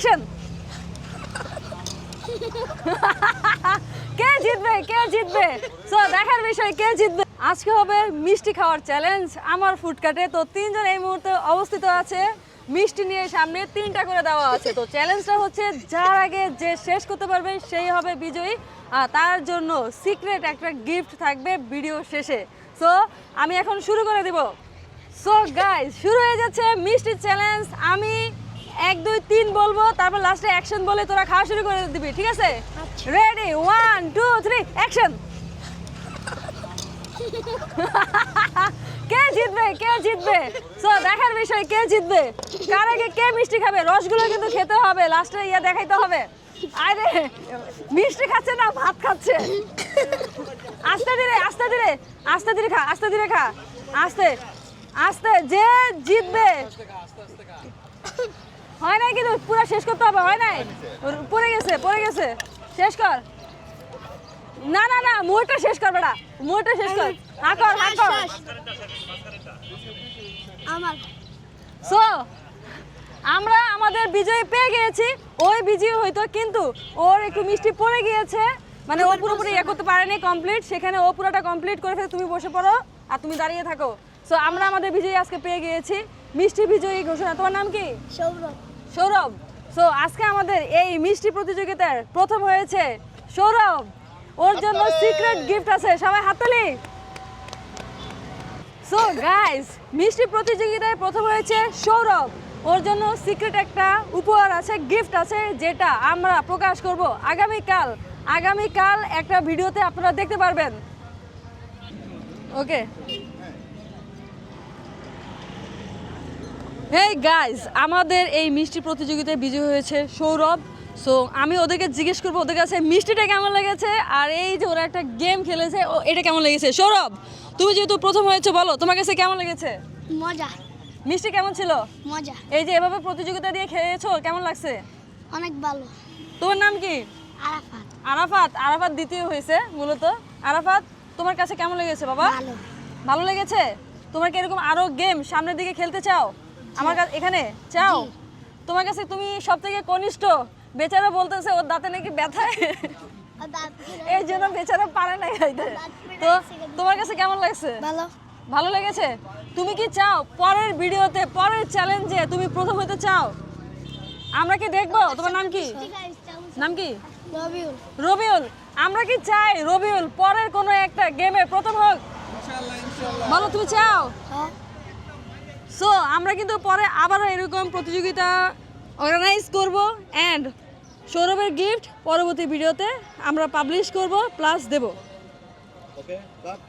Action কে জিতবে? কে জিতবে? সো দেখার বিষয়, কে জিতবে? আজকে হবে মিষ্টি খাওয়ার চ্যালেঞ্জ আমার ফুডকার্টে তো তিনজন এই মুহূর্তে অবস্থিত আছে। মিষ্টি নিয়ে সামনে তিনটা করে দেওয়া আছে। তো চ্যালেঞ্জটা হচ্ছে, যার আগে যে শেষ করতে পারবে, সেই হবে বিজয়ী। আর তার জন্য সিক্রেট একটা গিফট থাকবে ভিডিও শেষে। সো আমি এখন শুরু করে দিব। সো গাইস শুরু হয়ে যাচ্ছে মিষ্টি চ্যালেঞ্জ আমি এক দুই তিন বলব তারপর লাস্টে অ্যাকশন বলে তোরা খাওয়া শুরু করে দিবি ঠিক আছে? Ready one two three action কে জিতবে? কে জিতবে? সো দেখার বিষয় কে জিতবে? কার আগে কে মিষ্টি খাবে? রসগুলো কিন্তু খেতে হবে লাস্টে ইয়ে দেখাইতে হবে। আরে মিষ্টি খাচ্ছে না ভাত খাচ্ছে। আস্তে ধীরে আস্তে ধীরে আস্তে ধীরে খা আস্তে ধীরে খা। আস্তে আস্তে যে জিতবে। হয় নাই কিন্তু পুরো শেষ করতে হবে হয় নাই? পড়ে গেছে পড়ে গেছে। শেষ কর। না না না মোড়টা শেষ কর বেটা মোড়টা শেষ কর। হা কর হা কর। আমার। সো আমরা আমাদের বিজয় পেয়ে গিয়েছি ওই বিজয় হয়তো কিন্তু ওর একটু মিষ্টি পড়ে গিয়েছে। মানে ও পুরোপুরি ইয়ে করতে পারেনি কমপ্লিট সেখানে ও পুরোটা কমপ্লিট করে ফেলে তুমি বসে পড়ো আর তুমি দাঁড়িয়ে থাকো। সো আমরা আমাদের বিজয়ী আজকে পেয়ে গিয়েছি মিষ্টি বিজয়ী ঘোষণা। তোমার নাম কি? সৌরভ। সৌরভ সো আজকে আমাদের এই মিষ্টি প্রতিযোগিতার প্রথম হয়েছে সৌরভ। ওর জন্য সিক্রেট গিফট আছে সবাই হাততালি! সো গাইস মিষ্টি প্রতিযোগিতায় প্রথম হয়েছে সৌরভ। ওর জন্য সিক্রেট একটা উপহার আছে গিফট আছে যেটা আমরা প্রকাশ করব আগামীকাল। আগামীকাল একটা ভিডিওতে আপনারা দেখতে পারবেন। ওকে হেই গাইস আমাদের এই মিষ্টি প্রতিযোগিতায় বিজয় হয়েছে সৌরভ। সো আমি ওদেরকে জিজ্ঞেস করব ওদের কাছে মিষ্টিটা কেমন লেগেছে? আর এই যে ওরা একটা গেম খেলেছে ও এটা কেমন লেগেছে? সৌরভ তুমি যেহেতু প্রথম হয়েছে বলো তোমার কাছে কেমন লেগেছে? মজা। মিষ্টি কেমন ছিল? মজা। এই যে এভাবে প্রতিযোগিতা দিয়ে খেয়েছো কেমন লাগছে? অনেক ভালো। তোমার নাম কি? আরাফাত। আরাফাত আরাফাত দ্বিতীয় হয়েছে মূলত। আরাফাত তোমার কাছে কেমন লেগেছে বাবা? ভালো। লেগেছে? তোমার কি এরকম আরও গেম সামনের দিকে খেলতে চাও? আমার কাছে এখানে? চাও? তোমার কাছে তুমি সব থেকে কনিষ্ঠ? বেচারা বলতেছে ওর দাঁতে নাকি ফেলে- এই জন্য বেচারা পারে না খাইতে। তো তোমার কাছে কেমন লাগছে? ভালো। ভালো লেগেছে? তুমি কি চাও? পরের ভিডিওতে পরের চ্যালেঞ্জে তুমি প্রথম হতে চাও? আমরা কি দেখব? তোমার নাম কি? নাম কি? রবিউল। রবিউল। আমরা কি চাই? রবিউল পরের কোনো একটা গেমে প্রথম হোক। বলো তুমি চাও? হ্যাঁ। সো আমরা কিন্তু পরে আবারও এরকম প্রতিযোগিতা অর্গানাইজ করব অ্যান্ড সৌরভের গিফট পরবর্তী ভিডিওতে আমরা পাবলিশ করব প্লাস দেব cut.